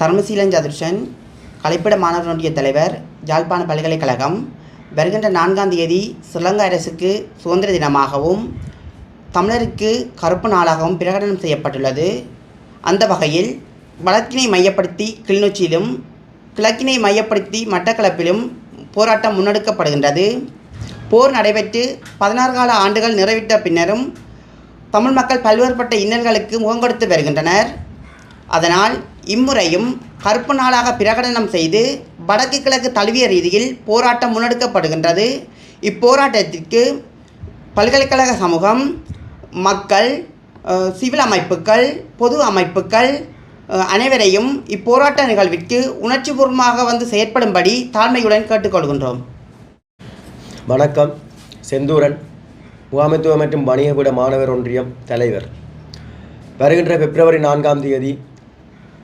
தர்மசீலன் சதுர்ஷன் கலைப்பிட மாணவர் ஒன்றிய தலைவர் யாழ்ப்பாண பல்கலைக்கழகம் வருகின்ற நான்காம் தேதி ஸ்ரீலங்கா அரசுக்கு சுதந்திர தினமாகவும் தமிழருக்கு கருப்பு நாளாகவும் பிரகடனம் செய்யப்பட்டுள்ளது. அந்த வகையில் வடக்கினை மையப்படுத்தி கிளிநொச்சியிலும் கிழக்கினை மையப்படுத்தி மட்டக்களப்பிலும் போராட்டம் முன்னெடுக்கப்படுகின்றது. போர் நடைபெற்று பதினாறு கால ஆண்டுகள் நிறைவிட்ட பின்னரும் தமிழ் மக்கள் பல்வேறுபட்ட இன்னல்களுக்கு முகம் கொடுத்து வருகின்றனர். அதனால் இம்முறையும் கருப்பு நாளாக பிரகடனம் செய்து வடக்கு கிழக்கு தழுவிய ரீதியில் போராட்டம் முன்னெடுக்கப்படுகின்றது. இப்போராட்டத்திற்கு பல்கலைக்கழக சமூகம் மக்கள் சிவில் அமைப்புகள் பொது அமைப்புகள் அனைவரையும் இப்போராட்ட நிகழ்விற்கு உணர்ச்சிபூர்வமாக வந்து செயற்படும்படி தாழ்மையுடன் கேட்டுக்கொள்கின்றோம் வணக்கம். செந்தூரன் முகாமைத்துவ மற்றும் வணிகவிட மாணவர் ஒன்றியம் தலைவர். வருகின்ற பிப்ரவரி நான்காம் தேதி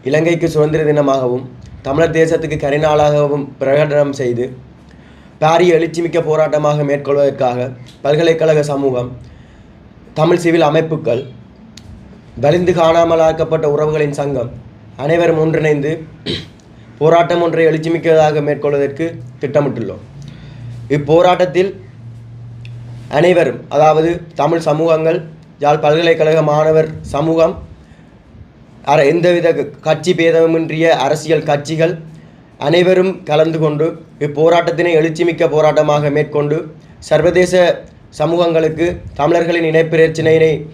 இலங்கைக்கு சுதந்திர தினமாகவும் தமிழர் தேசத்துக்கு கரிநாளாகவும் பிரகடனம் செய்து பாரிய எழுச்சிமிக்க போராட்டமாக மேற்கொள்வதற்காக பல்கலைக்கழக சமூகம் தமிழ் சிவில் அமைப்புகள் வலிந்து காணாமலாக்கப்பட்ட உறவுகளின் சங்கம் அனைவரும் ஒன்றிணைந்து போராட்டம் ஒன்றை எழுச்சிமிக்கதாக மேற்கொள்வதற்கு திட்டமிட்டுள்ளோம். இப்போராட்டத்தில் அனைவரும் அதாவது தமிழ் சமூகங்கள் யாழ் பல்கலைக்கழக மாணவர் சமூகம் அர எந்தவித க- கட்சி பேதமின்றிய அரசியல் கட்சிகள் அனைவரும் கலந்து கொண்டு இப்போராட்டத்தினை எழுச்சிமிக்க போராட்டமாக மேற்கொண்டு சர்வதேச சமூகங்களுக்கு தமிழர்களின் இணைப்பிரச்சினையினை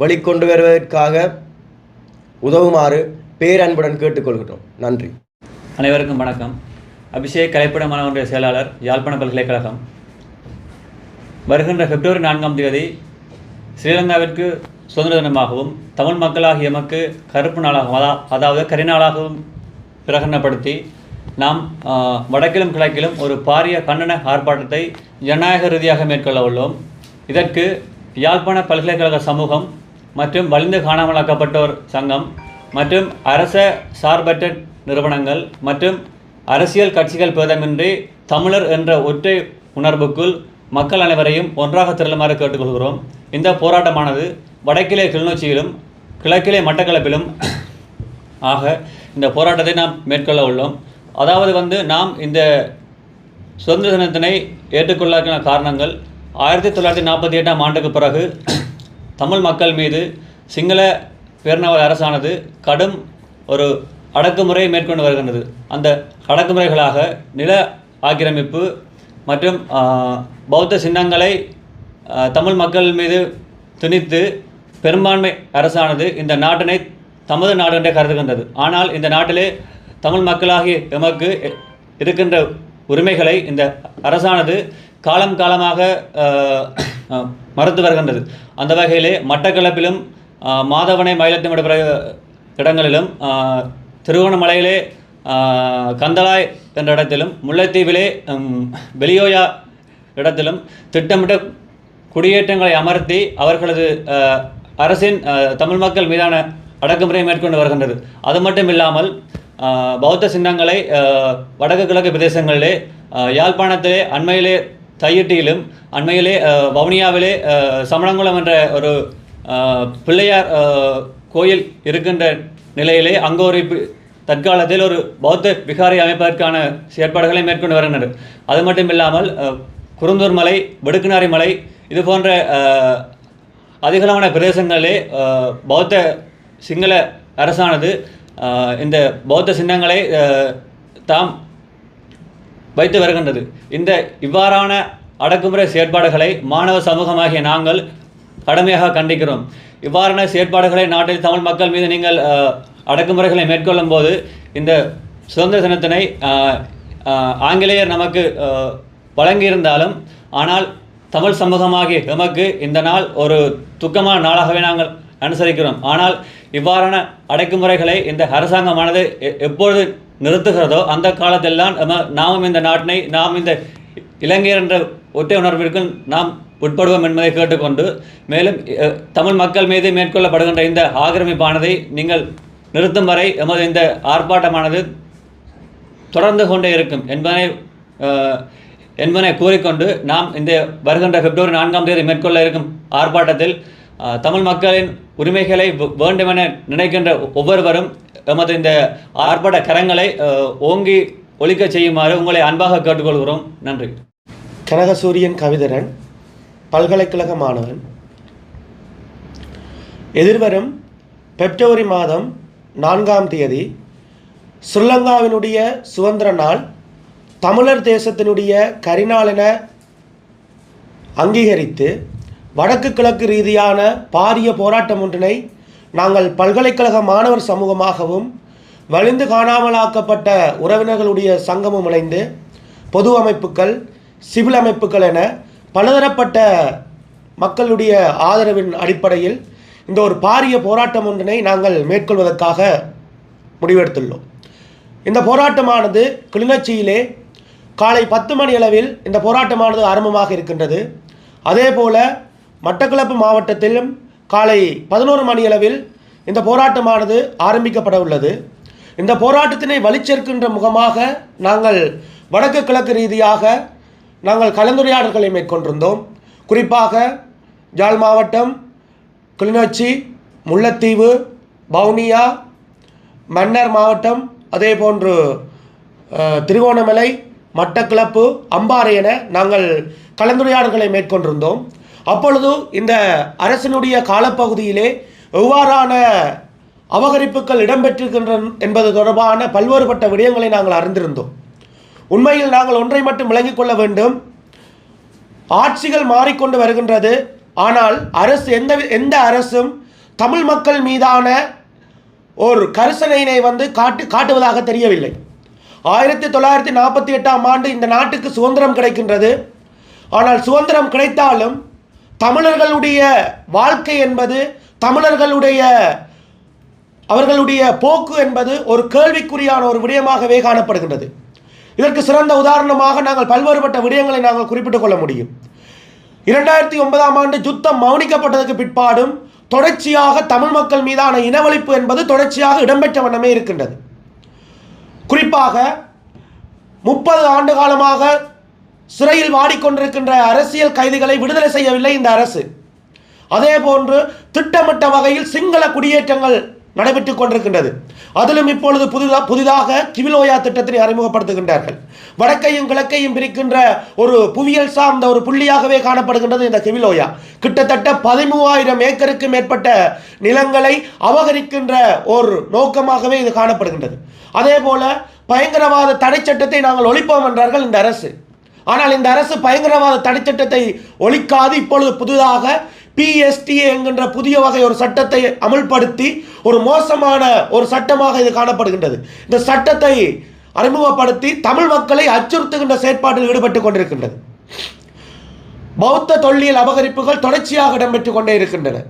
வெளிக்கொண்டு வருவதற்காக உதவுமாறு பேரன்புடன் கேட்டுக்கொள்கிறோம். நன்றி. அனைவருக்கும் வணக்கம். அபிஷேக் கலைப்பட மாணவனுடைய செயலாளர் யாழ்ப்பாண பல்கலைக்கழகம். வருகின்ற பிப்ரவரி நான்காம் தேதி ஸ்ரீலங்காவிற்கு சுதந்திர தினமாகவும் தமிழ் மக்களாக எமக்கு கருப்பு நாளாகவும் அதா அதாவது கரிநாளாகவும் பிரகடனப்படுத்தி நாம் வடக்கிலும் கிழக்கிலும் ஒரு பாரிய கண்டன ஆர்ப்பாட்டத்தை ஜனநாயக ரீதியாக மேற்கொள்ள உள்ளோம். இதற்கு யாழ்ப்பாண பல்கலைக்கழக சமூகம் மற்றும் வலிந்து காணாமலாக்கப்பட்டோர் சங்கம் மற்றும் அரச சார்பற்ற நிறுவனங்கள் மற்றும் அரசியல் கட்சிகள் பேதமின்றி தமிழர் என்ற ஒற்றை உணர்வுக்குள் மக்கள் அனைவரையும் ஒன்றாக திரளுமாறு கேட்டுக்கொள்கிறோம். இந்த போராட்டமானது வடக்கிலே கிளிநொச்சியிலும் கிழக்கிலே மட்டக்களப்பிலும் ஆக இந்த போராட்டத்தை நாம் மேற்கொள்ள உள்ளோம். அதாவது வந்து நாம் இந்த சுதந்திர தினத்தினை ஏற்றுக்கொள்ளாத காரணங்கள் ஆயிரத்தி தொள்ளாயிரத்தி நாற்பத்தி எட்டாம் ஆண்டுக்கு பிறகு தமிழ் மக்கள் மீது சிங்கள பேரினவாத அரசானது கடும் ஒரு அடக்குமுறையை மேற்கொண்டு வருகின்றது. அந்த அடக்குமுறைகளாக நில ஆக்கிரமிப்பு மற்றும் பௌத்த சின்னங்களை தமிழ் மக்கள் மீது திணித்து பெரும்பான்மை அரசானது இந்த நாட்டினை தமது நாடு என்றே கருதுகின்றது. ஆனால் இந்த நாட்டிலே தமிழ் மக்களாகிய எமக்கு இருக்கின்ற உரிமைகளை இந்த அரசானது காலம் காலமாக மறுத்து வருகின்றது. அந்த வகையிலே மட்டக்களப்பிலும் மாதவனை மயிலத்தின் விட இடங்களிலும் திருவோணமலையிலே கந்தளாய் என்ற இடத்திலும் முல்லைத்தீவிலே வெளியோயா இடத்திலும் திட்டமிட்ட குடியேற்றங்களை அமர்த்தி அவர்களது அரசின் தமிழ் மக்கள் மீதான அடக்குமுறையை மேற்கொண்டு வருகின்றது. அது மட்டும் இல்லாமல் பௌத்த சின்னங்களை வடக்கு கிழக்கு பிரதேசங்களிலே யாழ்ப்பாணத்திலே அண்மையிலே தையிட்டியிலும் அண்மையிலே வவுனியாவிலே சமணங்குளம் என்ற ஒரு பிள்ளையார் கோயில் இருக்கின்ற நிலையிலே அங்கு ஒரு தற்காலத்தில் ஒரு பௌத்த விகாரை அமைப்பதற்கான செயற்பாடுகளை மேற்கொண்டு வருகின்றனர். அது மட்டும் இல்லாமல் குருந்தூர் மலை வெடுக்குநாரி மலை இது போன்ற அதிகளவான பிரதேசங்களிலே பௌத்த சிங்கள அரசானது இந்த பௌத்த சின்னங்களை தாம் வைத்து வருகின்றது. இந்த இவ்வாறான அடக்குமுறை செயற்பாடுகளை மாணவ சமூகமாகிய நாங்கள் கடுமையாக கண்டிக்கிறோம். இவ்வாறான செயற்பாடுகளை நாட்டில் தமிழ் மக்கள் மீது நீங்கள் அடக்குமுறைகளை மேற்கொள்ளும் போது இந்த சுதந்திர தினத்தினை ஆங்கிலேயர் நமக்கு வழங்கியிருந்தாலும் ஆனால் தமிழ் சமூகமாகிய எமக்கு இந்த நாள் ஒரு துக்கமான நாளாகவே நாங்கள் அனுசரிக்கிறோம். ஆனால் இவ்வாறான அடக்குமுறைகளை இந்த அரசாங்கமானது எப்பொழுது நிறுத்துகிறதோ அந்த காலத்தில்தான் எம நாமும் இந்த நாட்டினை நாம் இந்த இலங்கையர் என்ற ஒற்றை உணர்விற்கு நாம் உட்படுவோம் என்பதை கேட்டுக்கொண்டு மேலும் தமிழ் மக்கள் மீது மேற்கொள்ளப்படுகின்ற இந்த ஆக்கிரமிப்பானதை நீங்கள் நிறுத்தும் வரை எமது இந்த ஆர்ப்பாட்டமானது தொடர்ந்து கொண்டே இருக்கும் என்பதனை அஹ், என்பதனை கூறிக்கொண்டு நாம் இந்த வருகின்ற பிப்ரவரி நான்காம் தேதி மேற்கொள்ள இருக்கும் ஆர்ப்பாட்டத்தில் தமிழ் மக்களின் உரிமைகளை வேண்டுமென நினைக்கின்ற ஒவ்வொருவரும் எமது இந்த ஆர்ப்பாட்ட கரங்களை ஓங்கி ஒழிக்க செய்யுமாறு உங்களை அன்பாக கேட்டுக்கொள்கிறோம். நன்றி. கனகசூரியன் கவிதரன் பல்கலைக்கழக மாணவன் எதிர்வரும் பிப்ரவரி மாதம் நான்காம் தேதி ஸ்ரீலங்காவினுடைய சுதந்திர நாள் தமிழர் தேசத்தினுடைய கரிநாளென அங்கீகரித்து வடக்கு கிழக்கு ரீதியான பாரிய போராட்டம் ஒன்றினை நாங்கள் பல்கலைக்கழக மாணவர் சமூகமாகவும் வலிந்து காணாமலாக்கப்பட்ட உறவினர்களுடைய சங்கமும் இணைந்து பொது அமைப்புகள் சிவில் அமைப்புகள் என பலதரப்பட்ட மக்களுடைய ஆதரவின் அடிப்படையில் இந்த ஒரு பாரிய போராட்டம் ஒன்றினை நாங்கள் மேற்கொள்வதற்காக முடிவெடுத்துள்ளோம். இந்த போராட்டமானது கிளிநொச்சியிலே காலை பத்து மணி அளவில் இந்த போராட்டமானது ஆரம்பமாக இருக்கின்றது. அதே போல மட்டக்களப்பு மாவட்டத்திலும் காலை பதினோரு மணி அளவில் இந்த போராட்டமானது ஆரம்பிக்கப்பட உள்ளது. இந்த போராட்டத்தினை வலிச்சேர்க்கின்ற முகமாக நாங்கள் வடக்கு கிழக்கு ரீதியாக நாங்கள் கலந்துரையாடல்களை மேற்கொண்டிருந்தோம். குறிப்பாக ஜாழ் மாவட்டம் கிளிநொச்சி முல்லைத்தீவு பவுனியா மன்னர் மாவட்டம் அதே போன்று திருகோணமலை மட்டக்களப்பு அம்பாறை என நாங்கள் கலந்துரையாடல்களை மேற்கொண்டிருந்தோம். அப்பொழுது இந்த அரசினுடைய காலப்பகுதியிலே எவ்வாறான அபகரிப்புகள் இடம்பெற்றிருக்கின்றன என்பது தொடர்பான பல்வேறுபட்ட விடயங்களை நாங்கள் அறிந்திருந்தோம். உண்மையில் நாங்கள் ஒன்றை மட்டும் விளங்கிக் கொள்ள வேண்டும். ஆட்சிகள் மாறிக்கொண்டு வருகின்றது. ஆனால் அரசு எந்த எந்த அரசும் தமிழ் மக்கள் மீதான ஒரு கரிசனையினை வந்து காட்டு காட்டுவதாக தெரியவில்லை. ஆயிரத்தி தொள்ளாயிரத்தி நாற்பத்தி எட்டாம் ஆண்டு இந்த நாட்டுக்கு சுதந்திரம் கிடைக்கின்றது. ஆனால் சுதந்திரம் கிடைத்தாலும் தமிழர்களுடைய வாழ்க்கை என்பது தமிழர்களுடைய அவர்களுடைய போக்கு என்பது ஒரு கேள்விக்குறியான ஒரு விடயமாகவே காணப்படுகின்றது. இதற்கு சிறந்த உதாரணமாக நாங்கள் பல்வேறுபட்ட விடயங்களை நாங்கள் குறிப்பிட்டுக் கொள்ள முடியும். இரண்டாயிரத்தி ஒன்பதாம் ஆண்டு யுத்தம் மௌனிக்கப்பட்டதற்கு பிற்பாடும் தொடர்ச்சியாக தமிழ் மக்கள் மீதான இனவழிப்பு என்பது தொடர்ச்சியாக இடம்பெற்ற வண்ணமே இருக்கின்றது. குறிப்பாக முப்பது ஆண்டு காலமாக சிறையில் வாடிக்கொண்டிருக்கின்ற அரசியல் கைதிகளை விடுதலை செய்யவில்லை இந்த அரசு. அதே போன்று திட்டமிட்ட வகையில் சிங்கள குடியேற்றங்கள் நடைபெற்றுக் கொண்டிருக்கின்றது. அதிலும் இப்பொழுது புதிதாக புதிதாக கிவிலோயா திட்டத்தினை அறிமுகப்படுத்துகின்றார்கள். வடக்கையும் கிழக்கையும் பிரிக்கின்ற ஒரு புவியியல் சார்ந்த ஒரு புள்ளியாகவே காணப்படுகின்றது இந்த கிவிலோயா. கிட்டத்தட்ட பதிமூவாயிரம் ஏக்கருக்கு மேற்பட்ட நிலங்களை அபகரிக்கின்ற ஒரு நோக்கமாகவே இது காணப்படுகின்றது. அதே போல பயங்கரவாத தடை சட்டத்தை நாங்கள் ஒழிப்போம் என்றார்கள் இந்த அரசு. ஆனால் இந்த அரசு பயங்கரவாத தடைச்சட்டத்தை ஒழிக்காது இப்பொழுது புதிதாக பிஎஸ்டிஏ என்கின்ற புதிய வகை ஒரு சட்டத்தை அமல்படுத்தி ஒரு மோசமான ஒரு சட்டமாக இது காணப்படுகின்றது. இந்த சட்டத்தை அறிமுகப்படுத்தி தமிழ் மக்களை அச்சுறுத்துகின்ற செயற்பாட்டில் ஈடுபட்டுக் கொண்டிருக்கின்றது. பௌத்த தொல்லியல் அபகரிப்புகள் தொடர்ச்சியாக இடம்பெற்றுக் கொண்டே இருக்கின்றன.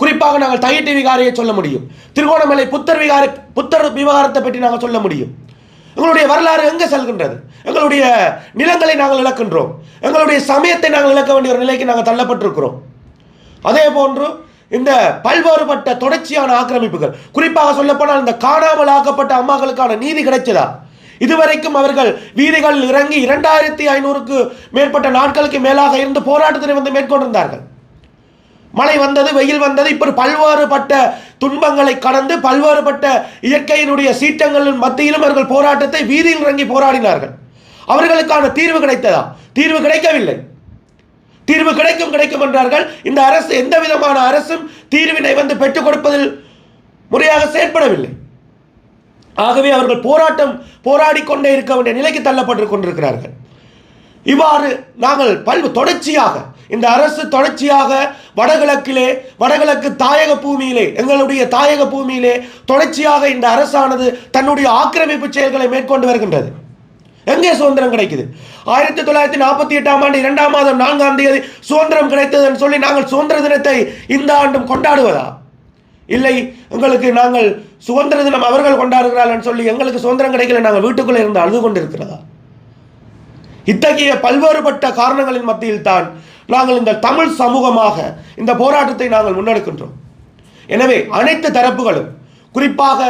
குறிப்பாக நாங்கள் தையிட்டு விகாரையை சொல்ல முடியும். திருகோணமலை புத்தர் விகார புத்தர் விவகாரத்தை பற்றி நாங்கள் சொல்ல முடியும். எங்களுடைய வரலாறு எங்கே செல்கின்றது? எங்களுடைய நிலங்களை நாங்கள் இழக்கின்றோம். எங்களுடைய சமயத்தை நாங்கள் இழக்க வேண்டிய ஒரு நிலைக்கு நாங்கள் தள்ளப்பட்டிருக்கிறோம். அதே போன்று இந்த பல்வேறுபட்ட தொடர்ச்சியான ஆக்கிரமிப்புகள். குறிப்பாக சொல்லப்போனால் இந்த காணாமல் ஆக்கப்பட்ட அம்மாக்களுக்கான நீதி கிடைச்சதா? இதுவரைக்கும் அவர்கள் வீதிகளில் இறங்கி இரண்டாயிரத்தி ஐநூறுக்கு மேற்பட்ட நாட்களுக்கு மேலாக இருந்து போராட்டத்தினை வந்து மேற்கொண்டிருந்தார்கள். மழை வந்தது வெயில் வந்தது இப்படி பல்வேறுபட்ட துன்பங்களை கடந்து பல்வேறுபட்ட இயற்கையினுடைய சீற்றங்களின் மத்தியிலும் அவர்கள் போராட்டத்தை வீதியில் இறங்கி போராடினார்கள். அவர்களுக்கான தீர்வு கிடைத்ததா? தீர்வு கிடைக்கவில்லை. தீர்வு கிடைக்கும் கிடைக்கும் என்றார்கள். இந்த அரசு எந்த விதமான அரசும் தீர்வினை வந்து பெற்றுக் கொடுப்பதில் முறையாக செயற்படவில்லை. ஆகவே அவர்கள் போராட்டம் போராடி கொண்டே இருக்க வேண்டிய நிலைக்கு தள்ளப்பட்டு கொண்டிருக்கிறார்கள். இவ்வாறு நாங்கள் பல்வு தொடர்ச்சியாக இந்த அரசு தொடர்ச்சியாக வடகிழக்கிலே வடகிழக்கு தாயக பூமியிலே எங்களுடைய தாயக பூமியிலே தொடர்ச்சியாக இந்த அரசானது தன்னுடைய ஆக்கிரமிப்பு செயல்களை மேற்கொண்டு வருகின்றது. எங்கே சுதந்திரம் கிடைக்குது? ஆயிரத்தி தொள்ளாயிரத்தி நாற்பத்தி எட்டாம் ஆண்டு இரண்டாம் மாதம் நான்காம் தேதி சுதந்திரம் கிடைத்ததுன்னு சொல்லி நாங்கள் சுதந்திர தினத்தை இந்த ஆண்டும் கொண்டாடுவதா? இல்லை எங்களுக்கு நாங்கள் சுதந்திர தினம் அவர்கள் கொண்டாடுகிறார்கள் சொல்லி எங்களுக்கு சுதந்திரம் கிடைக்கல நாங்கள் வீட்டுக்குள்ளே இருந்து அழுது கொண்டிருக்கிறதா? இத்தகைய பல்வேறுபட்ட காரணங்களின் மத்தியில் தான் நாங்கள் இந்த தமிழ் சமூகமாக இந்த போராட்டத்தை நாங்கள் முன்னெடுக்கின்றோம். எனவே அனைத்து தரப்புகளும் குறிப்பாக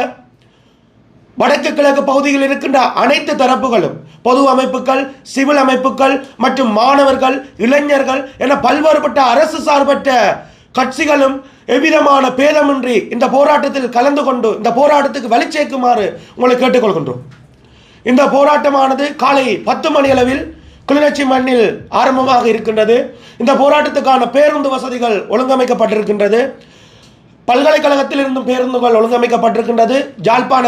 வடக்கு கிழக்கு பகுதியில் இருக்கின்ற அனைத்து தரப்புகளும் பொது அமைப்புகள் சிவில் அமைப்புகள் மற்றும் மாணவர்கள் இளைஞர்கள் என பல்வேறுபட்ட அரசு சார்பற்ற கட்சிகளும் எவ்விதமான பேதமின்றி இந்த போராட்டத்தில் கலந்து கொண்டு இந்த போராட்டத்துக்கு வலிச்சேர்க்குமாறு உங்களை கேட்டுக்கொள்கின்றோம். இந்த போராட்டமானது காலை பத்து மணி அளவில் கிளிநொச்சி மண்ணில் ஆரம்பமாக இருக்கின்றது. இந்த போராட்டத்துக்கான பேருந்து வசதிகள் ஒழுங்கமைக்கப்பட்டிருக்கின்றது. பல்கலைக்கழகத்தில் இருந்தும் பேருந்துகள் ஒழுங்கமைக்கப்பட்டிருக்கின்றது. ஜாழ்ப்பாண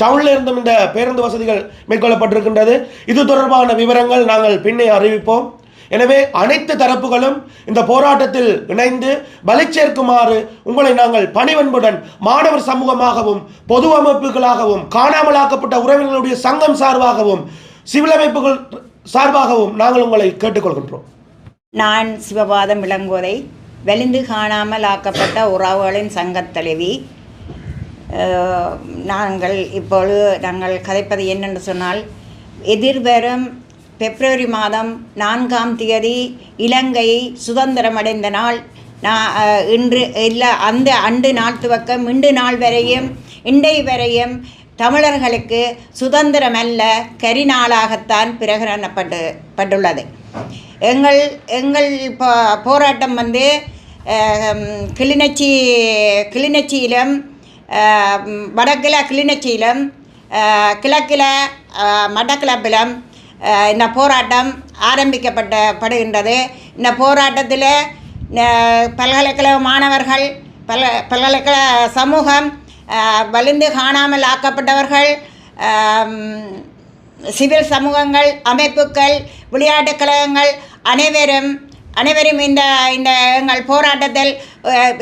டவுனில் இருந்தும் இந்த பேருந்து வசதிகள் மேற்கொள்ளப்பட்டிருக்கின்றது. இது தொடர்பான விவரங்கள் நாங்கள் பின்னே அறிவிப்போம். எனவே அனைத்து தரப்புகளும் இந்த போராட்டத்தில் இணைந்து வலிச்சேர்க்குமாறு உங்களை நாங்கள் பணிவன்புடன் மாணவர் சமூகமாகவும் பொது அமைப்புகளாகவும் காணாமலாக்கப்பட்ட உறவினர்களுடைய சங்கம் சார்பாகவும் சிவில் அமைப்புகள் சார்பாகவும் நாங்கள் உங்களை கேட்டுக்கொள்கின்றோம். நான் சிவபாதம் விளங்குவதை வெளிந்து காணாமல் ஆக்கப்பட்ட உறவுகளின் சங்கத் தலைவி நாங்கள் இப்பொழுது நாங்கள் கதைப்பது என்னென்று சொன்னால் எதிர்வரும் பிப்ரவரி மாதம் நான்காம் தேதி இலங்கை சுதந்திரமடைந்த நாள். நான் இன்று இல்லை அந்த அண்டு நாள் துவக்கம் இண்டு நாள் வரையும் இண்டை வரையும் தமிழர்களுக்கு சுதந்திரம் அல்ல கரிநாளாகத்தான் பிரகடனப்பட்டு பட்டுள்ளது. எங்கள் எங்கள் போ போராட்டம் வந்து கிளிநொச்சி கிளிநொச்சியிலும் வடக்கில் கிளிநொச்சியிலும் கிழக்கில் மடக்கிளப்பிலும் இந்த போராட்டம் ஆரம்பிக்கப்பட்ட படுகின்றது இந்த போராட்டத்தில் பல்கலைக்கழக மாணவர்கள் பல பல்கலைக்கழக சமூகம் வலிந்து காணாமல் ஆக்கப்பட்டவர்கள் சிவில் சமூகங்கள் அமைப்புகள் விளையாட்டுக் கழகங்கள் அனைவரும் அனைவரும் இந்த இந்த எங்கள் போராட்டத்தில்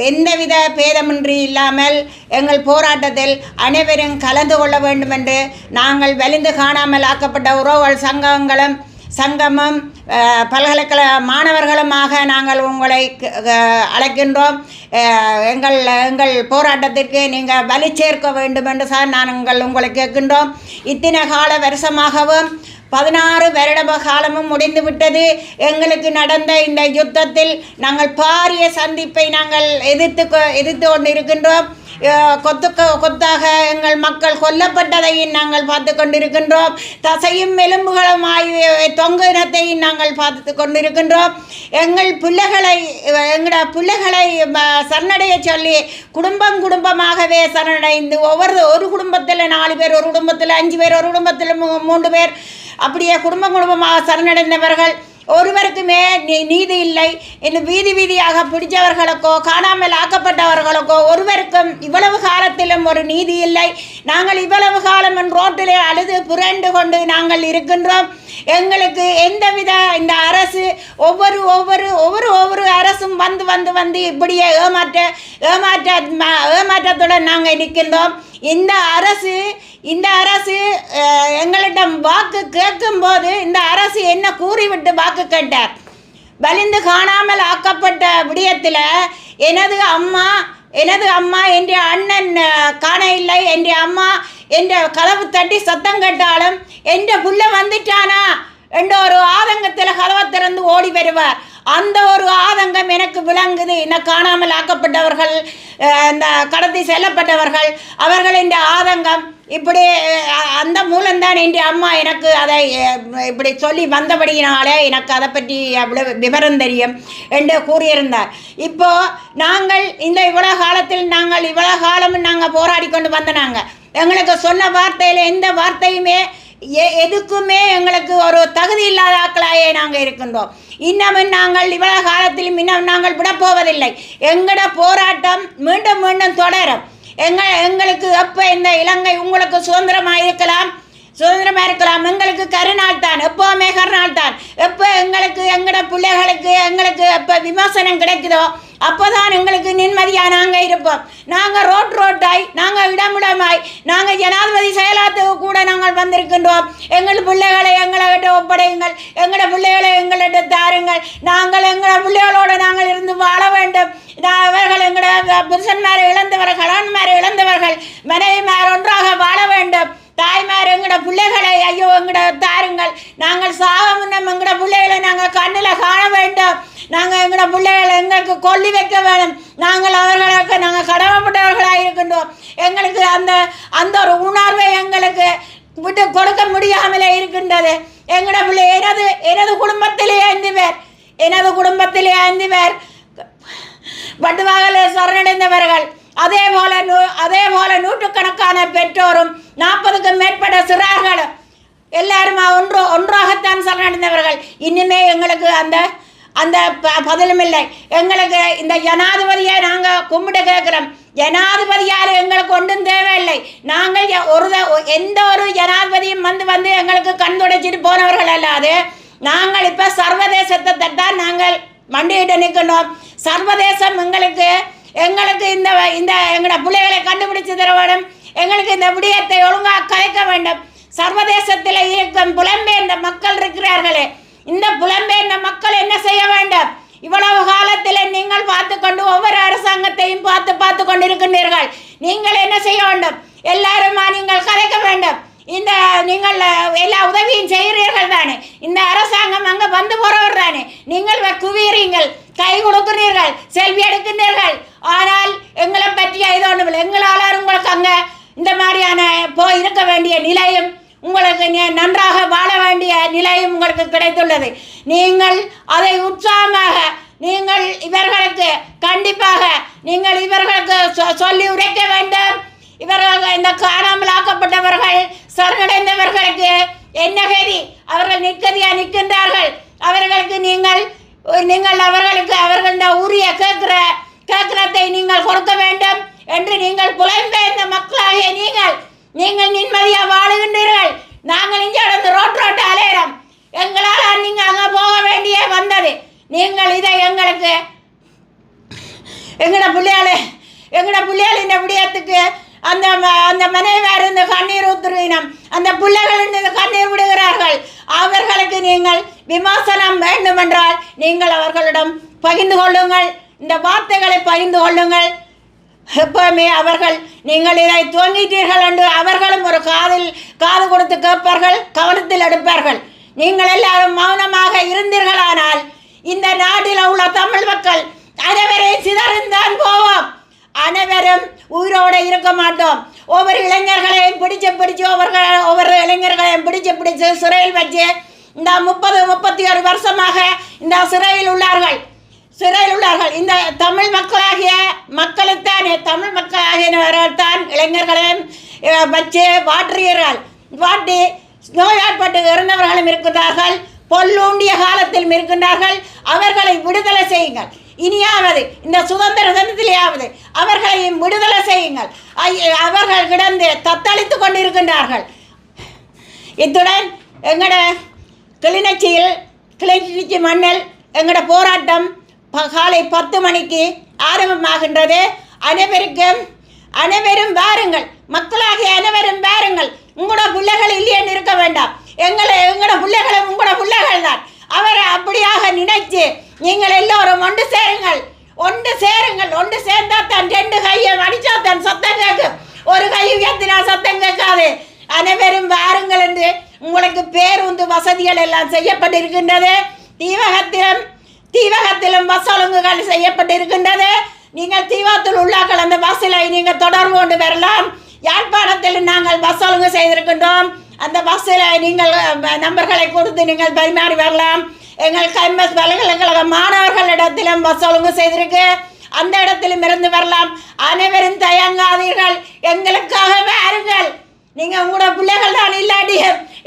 எந்தவித பேதமின்றி இல்லாமல் எங்கள் போராட்டத்தில் அனைவரும் கலந்து கொள்ள வேண்டும் என்று நாங்கள் வலிந்து காணாமல் ஆக்கப்பட்ட உறவுகள் சங்கங்களும் சங்கமும் பல்கலைக்கழக மாணவர்களுமாக நாங்கள் உங்களை க- அழைக்கின்றோம். எங்கள் எங்கள் போராட்டத்திற்கு நீங்கள் வலி சேர்க்க வேண்டும் என்று சார் நாங்கள் உங்களை கேட்கின்றோம். இத்தனை கால வருஷமாகவும் பதினாறு வருட காலமும் முடிந்துவிட்டது எங்களுக்கு நடந்த இந்த யுத்தத்தில் நாங்கள் பாரிய சந்திப்பை நாங்கள் எதிர்த்து கொ- எதிர்த்து கொண்டு இருக்கின்றோம் அஹ் கொத்து கொத்தாக எங்கள் மக்கள் கொல்லப்பட்டதையும் நாங்கள் பார்த்து கொண்டிருக்கின்றோம். தசையும் எலும்புகளுமாய் தொங்கினத்தையும் நாங்கள் பார்த்து கொண்டிருக்கின்றோம். எங்கள் பிள்ளைகளை எங்களோட பிள்ளைகளை சரணடைய சொல்லி குடும்பம் குடும்பமாகவே சரணடைந்து ஒவ்வொரு ஒரு குடும்பத்தில் நாலு பேர் ஒரு குடும்பத்தில் அஞ்சு பேர் ஒரு குடும்பத்தில் மூ- மூன்று பேர் அப்படியே குடும்பம் குடும்பமாக சரணடைந்தவர்கள் ஒருவருக்குமே நீ- நீதி இல்லை இன்னும் வீதி வீதியாக பிடிச்சவர்களுக்கோ காணாமல் ஆக்கப்பட்டவர்களுக்கோ ஒருவருக்கும் இவ்வளவு காலத்திலும் ஒரு நீதி இல்லை. நாங்கள் இவ்வளவு காலம் ரோட்டிலே அழுது புரண்டு கொண்டு நாங்கள் இருக்கின்றோம். எங்களுக்கு எந்தவித இந்த அரசு ஒவ்வொரு ஒவ்வொரு ஒவ்வொரு ஒவ்வொரு அரசும் வந்து வந்து வந்து இப்படியே ஏமாற்ற ஏமாற்ற ஏமாற்றத்துடன் நாங்கள் இருக்கின்றோம் இந்த அரசு இந்த அரசு எங்களிடம் வாக்கு கேட்கும்போது இந்த அரசு என்ன கூறிவிட்டு வாக்கு கேட்டார்? வலிந்து காணாமல் ஆக்கப்பட்ட விடயத்தில் எனது அம்மா எனது அம்மா என்ற அண்ணன் காண இல்லை என்ற அம்மா என்ற கதவு தட்டி சத்தம் கேட்டாலும் என்ற புள்ள வந்துட்டானா? என்ற ஒரு ஆதங்கத்தில் கதவை திறந்து ஓடி வருவார். அந்த ஒரு ஆதங்கம் எனக்கு விளங்குது. இந்த காணாமல் ஆக்கப்பட்டவர்கள் இந்த கடத்தி செல்லப்பட்டவர்கள் அவர்களின் ஆதங்கம் இப்படி அந்த மூலம்தான் என் அம்மா எனக்கு அதை இப்படி சொல்லி வந்தபடியினாலே எனக்கு அதை பற்றி அவ்வளவு விவரம் தெரியும் என்று கூறியிருந்தார். இப்போது நாங்கள் இந்த இவ்வளவு காலத்தில் நாங்கள் இவ்வளவு காலமும் நாங்கள் போராடி கொண்டு வந்த நாங்கள் எங்களுக்கு சொன்ன வார்த்தையில் எந்த வார்த்தையுமே எ- எதுக்குமே எங்களுக்கு ஒரு தகுதி இல்லாத ஆக்களாயே நாங்கள் இருக்கின்றோம். இன்னமும் நாங்கள் இவ்வளவு காலத்திலும் இன்னும் நாங்கள் விடப்போவதில்லை. எங்களோட போராட்டம் மீண்டும் மீண்டும் தொடரும். எங்கள் எங்களுக்கு எப்போ இந்த இலங்கை உங்களுக்கு சுதந்திரமாக இருக்கலாம் சுதந்திரமாக இருக்கலாம் எங்களுக்கு கருநாள் தான் எப்போவுமே கருநாள் தான் எப்போ எங்களுக்கு எங்களோட பிள்ளைகளுக்கு எங்களுக்கு எப்போ விமர்சனம் கிடைக்குதோ அப்போதான் எங்களுக்கு நிம்மதியாக நாங்கள் இருப்போம். நாங்கள் ரோட் ரோட்டாய் நாங்கள் இடமிடமாய் நாங்கள் ஜனாதிபதி செயலாத்துக்கு கூட நாங்கள் வந்திருக்கின்றோம். எங்கள் பிள்ளைகளை எங்கள்கிட்ட ஒப்படையுங்கள். எங்களோட பிள்ளைகளை எங்கள்கிட்ட தாருங்கள். நாங்கள் எங்களோட பிள்ளைகளோடு நாங்கள் இருந்து வாழ வேண்டும். நான் அவர்கள் புருஷன்மார் இழந்தவர்கள் கணவன்மாரை இழந்தவர்கள் மனைவிமார் ஒன்றாக வாழ வேண்டும். தாய்மார் எங்களோட பிள்ளைகளை ஐயோ எங்கட தாருங்கள். நாங்கள் சாக முன்னம் எங்களோட பிள்ளைகளை நாங்கள் கண்ணில் காண வேண்டும். நாங்கள் எங்களோட பிள்ளைகளை எங்களுக்கு கொல்லி வைக்க வேண்டும். நாங்கள் அவர்களுக்கு நாங்கள் கடமைப்பட்டவர்களாக இருக்கின்றோம். எங்களுக்கு அந்த அந்த ஒரு உணர்வை எங்களுக்கு விட்டு கொடுக்க முடியாமலே இருக்கின்றது. எங்களோட பிள்ளை எனது எனது குடும்பத்திலே ஐந்து பேர் எனது குடும்பத்திலே ஐந்து பேர் பட்டுவாகலே சரணடைந்தவர்கள். அதே போல நூ அதே போல நூற்றுக்கணக்கான பெற்றோரும் நாற்பதுக்கும் மேற்பட்ட சிறார்களும் எல்லாரும் ஒன்று ஒன்றாகத்தான் சரணடைந்தவர்கள். இன்னுமே எங்களுக்கு அந்த அந்த ப- பதிலும் இல்லை. எங்களுக்கு இந்த ஜனாதிபதியை நாங்கள் கும்பிட கேட்குறோம். ஜனாதிபதியால் எங்களுக்கு ஒன்றும் தேவையில்லை. நாங்கள் ஒரு எந்த ஒரு ஜனாதிபதியும் வந்து வந்து எங்களுக்கு கண் துடைச்சிட்டு போனவர்கள் அல்லாது நாங்கள் இப்போ சர்வதேசத்தை தான் நாங்கள் மண்டியிட்டு நிற்கணும். சர்வதேசம் எங்களுக்கு எங்களுக்கு இந்த இந்த எங்களோட பிள்ளைகளை கண்டுபிடிச்சு தர வேண்டும். எங்களுக்கு இந்த விடயத்தை ஒழுங்காக கலைக்க வேண்டும். சர்வதேசத்தில் இருக்கும் புலம்பெயர்ந்த மக்கள் இருக்கிறார்களே. இந்த புலம்பெயர்ந்த மக்கள் என்ன செய்ய வேண்டும்? இவ்வளவு காலத்தில் நீங்கள் பார்த்து கொண்டு ஒவ்வொரு அரசாங்கத்தையும் பார்த்து பார்த்து கொண்டிருக்கின்றீர்கள் நீங்கள் என்ன செய்ய வேண்டும்? எல்லாருமா நீங்கள் கலைக்க வேண்டும்? இந்த நீங்கள் எல்லா உதவியும் செய்கிறீர்கள் தானே? இந்த அரசாங்கம் அங்கே வந்து போகிறவர் தானே? நீங்கள் வ- குவியறீங்கள் கை கொடுக்கிறீர்கள் செல்வி எடுக்கின்றீர்கள். ஆனால் எங்களை பற்றி இது ஒன்றும் எங்களால் உங்களுக்கு அங்கே இந்த மாதிரியான போ இருக்க வேண்டிய நிலையும் உங்களுக்கு நன்றாக வாழ வேண்டிய நிலையும் உங்களுக்கு கிடைத்துள்ளது. நீங்கள் அதை உற்சாகமாக நீங்கள் இவர்களுக்கு கண்டிப்பாக நீங்கள் இவர்களுக்கு சொ- சொல்லி உரைக்க வேண்டும். இவர்கள் இந்த காணாமல் ஆக்கப்பட்டவர்கள் சரணடைந்தவர்களுக்கு என்ன கதி அவர்கள் நிற்கதியா நிற்கின்றார்கள். அவர்களுக்கு நீங்கள் நீங்கள் அவர்களுக்கு அவர்கள் உரிய கேட்கிற கேட்கிறதை நீங்கள் கொடுக்க வேண்டும் என்று நீங்கள் புலம்பெயர்ந்த மக்களாகிய நீங்கள் நீங்கள் நிம்மதியா வாழுகின்றீர்கள். நாங்கள் இங்கே அந்த ரோட் ரோட்டு அலையிறோம். எங்களால் நீங்கள் அங்கே போக வேண்டிய வந்தது. நீங்கள் இதை எங்களுக்கு எங்கட பிள்ளையாளு எங்கட பிள்ளையாளின் விடயத்துக்கு அந்த அந்த மனைவியார் இந்த கண்ணீர் ஊத்துறினம் அந்த பிள்ளைகள் இந்த கண்ணீர் விடுகிறார்கள். அவர்களுக்கு நீங்கள் விமர்சனம் வேண்டுமென்றால் நீங்கள் அவர்களிடம் பகிர்ந்து கொள்ளுங்கள். இந்த வார்த்தைகளை பகிர்ந்து கொள்ளுங்கள். எப்பவுமே அவர்கள் நீங்கள் இதை துவங்கிட்டீர்கள் என்று அவர்களும் ஒரு காதில் காது கொடுத்து கேட்பார்கள் கவனத்தில் எடுப்பார்கள். நீங்கள் எல்லாரும் மௌனமாக இருந்தீர்களானால் இந்த நாட்டில் உள்ள தமிழ் மக்கள் அனைவரையும் சிதறிந்தான் போவோம். அனைவரும் உயிரோடு இருக்க மாட்டோம். ஒவ்வொரு இளைஞர்களையும் பிடிச்சு பிடிச்சு ஒவ்வொரு ஒவ்வொரு இளைஞர்களையும் பிடிச்சு பிடிச்சு சிறையில் வச்சு இந்த முப்பது முப்பத்தி ஒரு வருஷமாக இந்த சிறையில் உள்ளார்கள். சிறையில் உள்ளார்கள். இந்த தமிழ் மக்களாகிய மக்களுத்தானே தமிழ் மக்களாகியவர்கள் தான் இளைஞர்களையும் வச்சு வாற்றுகிறார்கள் வாட்டி நோயாட்பட்டு இறந்தவர்களும் இருக்கிறார்கள் பொல்லூண்டிய காலத்திலும் இருக்கின்றார்கள். அவர்களை விடுதலை செய்யுங்கள். இனியாவது இந்த சுதந்திர தினத்திலேயாவது அவர்களையும் விடுதலை செய்யுங்கள். அவர்கள் கிடந்து தத்தளித்து கொண்டிருக்கின்றார்கள். இத்துடன் எங்களோட கிளிநொச்சியில் கிளிநொச்சி மண்ணில் எங்களோட போராட்டம் ப- காலை பத்து மணிக்கு ஆரம்பமாகின்றது. அனைவருக்கும் அனைவரும் வாருங்கள். மக்களாகிய அனைவரும் வாருங்கள். உங்களோட பிள்ளைகள் இல்லையேன்னு இருக்க வேண்டாம். எங்களை எங்களோட பிள்ளைகளும் உங்களோட பிள்ளைகள் தான் அவரை அப்படியாக நினைச்சு நீங்கள் எல்லோரும் ஒன்று சேருங்கள். ஒன்று சேருங்கள். ஒன்று சேர்ந்தா தான் ரெண்டு கையை அடிச்சா தான் சத்தம் கேட்கும். ஒரு கை உயர்த்தினா சத்தம் கேட்காது. அனைவரும் வாருங்கள் என்று உங்களுக்கு பேருந்து வசதிகள் எல்லாம் செய்யப்பட்டிருக்கின்றது. தீவகத்திலும் தீவகத்திலும் பஸ் ஒழுங்குகள் செய்யப்பட்டிருக்கின்றது. நீங்கள் தீவகத்தில் உள்ளாக்கள் அந்த பஸ்ஸில் நீங்கள் தொடர்பு கொண்டு வரலாம். யாழ்ப்பாணத்தில் நாங்கள் பஸ் ஒழுங்கு செய்திருக்கின்றோம். அந்த பஸ்ஸில் நீங்கள் நம்பர்களை கொடுத்து நீங்கள் பரிமாறி வரலாம். எங்கள் கைமஸ் பல்கலைக்கழக மாணவர்களிடத்திலும் பஸ் ஒழுங்கு செய்திருக்கு. அந்த இடத்திலும் இருந்து வரலாம். அனைவரும் தயங்காதீர்கள். எங்களுக்காக வாருங்கள் நீங்க உங்களோட பிள்ளைகள் தான் இல்லாட்டி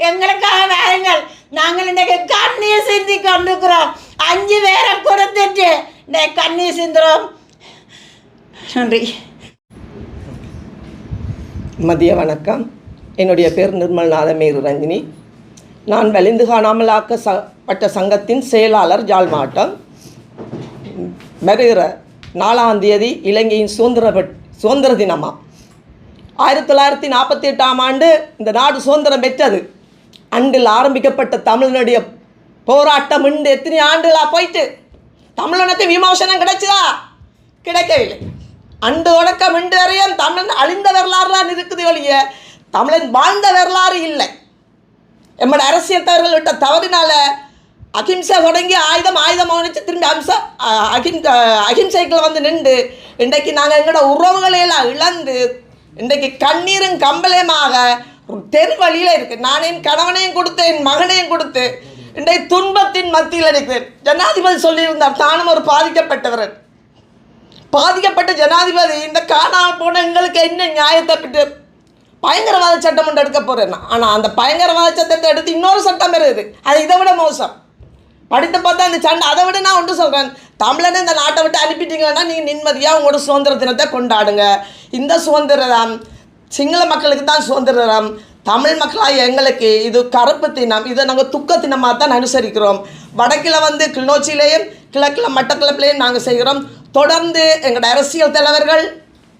எங்களுக்காக வாருங்கள் நாங்கள் இன்றைக்கு கண்ணீர் சிந்தி கொண்டிருக்கிறோம். அஞ்சு பேரை கொடுத்துட்டு இன்றைக்கு கண்ணீர் சிந்துறோம். நன்றி. மதிய வணக்கம். என்னுடைய பேர் நிர்மல் நாதமேரு ரஞ்சினி. நான் வலிந்து காணாமலாக்க ச பட்ட சங்கத்தின் செயலாளர் ஜாழ் மாவட்டம் வருகிற நாலாம் தேதி இலங்கையின் சுதந்திர சுதந்திர தினமாக ஆயிரத்தி தொள்ளாயிரத்தி நாற்பத்தி எட்டாம் ஆண்டு இந்த நாடு சுதந்திரம் பெற்றது. அன்றில் ஆரம்பிக்கப்பட்ட தமிழனுடைய போராட்டம் இன்று எத்தனை ஆண்டுகளாக போயிட்டு? தமிழனுக்கு விமோசனம் கிடைச்சதா? கிடைக்கவில்லை. அன்று தொடக்கம் இன்று வரையும் தமிழன் அழிந்த வரலாறு தான் இருக்குது ஒழிய தமிழன் வாழ்ந்த வரலாறு இல்லை. எம்மோட அரசியத்தவர்கள் விட்ட தவறினால அகிம்சை தொடங்கி ஆயுதம் ஆயுதம் அவனிச்சு திரும்பி அம்சா அகிம் அஹ், அகிம்சைக்குள்ள வந்து நின்று இன்றைக்கு நாங்கள் எங்களோட உறவுகளையெல்லாம் இழந்து இன்றைக்கு கண்ணீரும் கம்பளையுமாக தெரு வழியில் இருக்கு. நான் என் கணவனையும் கொடுத்து என் மகனையும் கொடுத்து இன்றைக்கு துன்பத்தின் மத்தியில் இருக்கிறேன். ஜனாதிபதி சொல்லியிருந்தார் தானும் ஒரு பாதிக்கப்பட்டவர் பாதிக்கப்பட்ட ஜனாதிபதி இந்த காணாமல் போன எங்களுக்கு என்ன நியாயத்தை பெற்று பயங்கரவாத சட்டம் ஒன்று எடுக்க போகிறேன் ஆனால் அந்த பயங்கரவாத சட்டத்தை எடுத்து இன்னொரு சட்டம் இருக்குது அது இதை விட மோசம். படித்து பார்த்தா இந்த சண்டை அதை விட நான் ஒன்று சொல்கிறேன் தமிழனை இந்த நாட்டை விட்டு அனுப்பிட்டீங்கன்னா நீங்கள் நிம்மதியாக உங்களோட சுதந்திர தினத்தை கொண்டாடுங்க. இந்த சுதந்திரம் சிங்கள மக்களுக்கு தான் சுதந்திரம் தமிழ் மக்களாக எங்களுக்கு இது கருப்பு தினம். இதை நாங்கள் துக்க தினமாக தான் அனுசரிக்கிறோம். வடக்கில் வந்து கிளிநொச்சியிலையும் கிழக்கில் மட்டக்களப்பிலையும் நாங்கள் செய்கிறோம். தொடர்ந்து எங்களோட அரசியல் தலைவர்கள்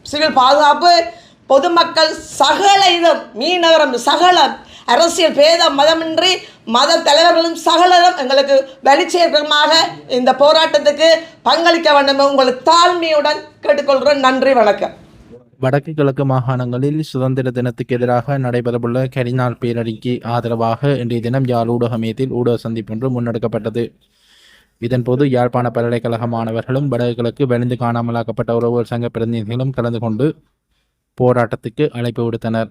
சிவில் பாதுகாப்பு பொதுமக்கள் சகல இதம் மீனவரம் சகல அரசியல் பேத மதமின்றி மத தலைவர்களும் சகலரும் எங்களுக்கு வெளிச்சேற்றமாக இந்த போராட்டத்துக்கு பங்களிக்க வேண்டும் உங்களுக்கு தாழ்மையுடன் கேட்டுக்கொள்கிறோம் நன்றி வணக்கம். வடக்கு கிழக்கு மாகாணங்களில் சுதந்திர தினத்துக்கு எதிராக நடைபெறவுள்ள கரிநாள் பேரணிக்கு ஆதரவாக இன்றைய தினம் யாழ் ஊடக மையத்தில் ஊடக சந்திப்பொன்று முன்னெடுக்கப்பட்டது. இதன்போது யாழ்ப்பாண பல்கலைக்கழக மாணவர்களும் வடக்கு கிழக்கு வெளிந்து காணாமலாக்கப்பட்ட உறவுகள் சங்க பிரதிநிதிகளும் கலந்து கொண்டு போராட்டத்துக்கு அழைப்பு விடுத்தனர்.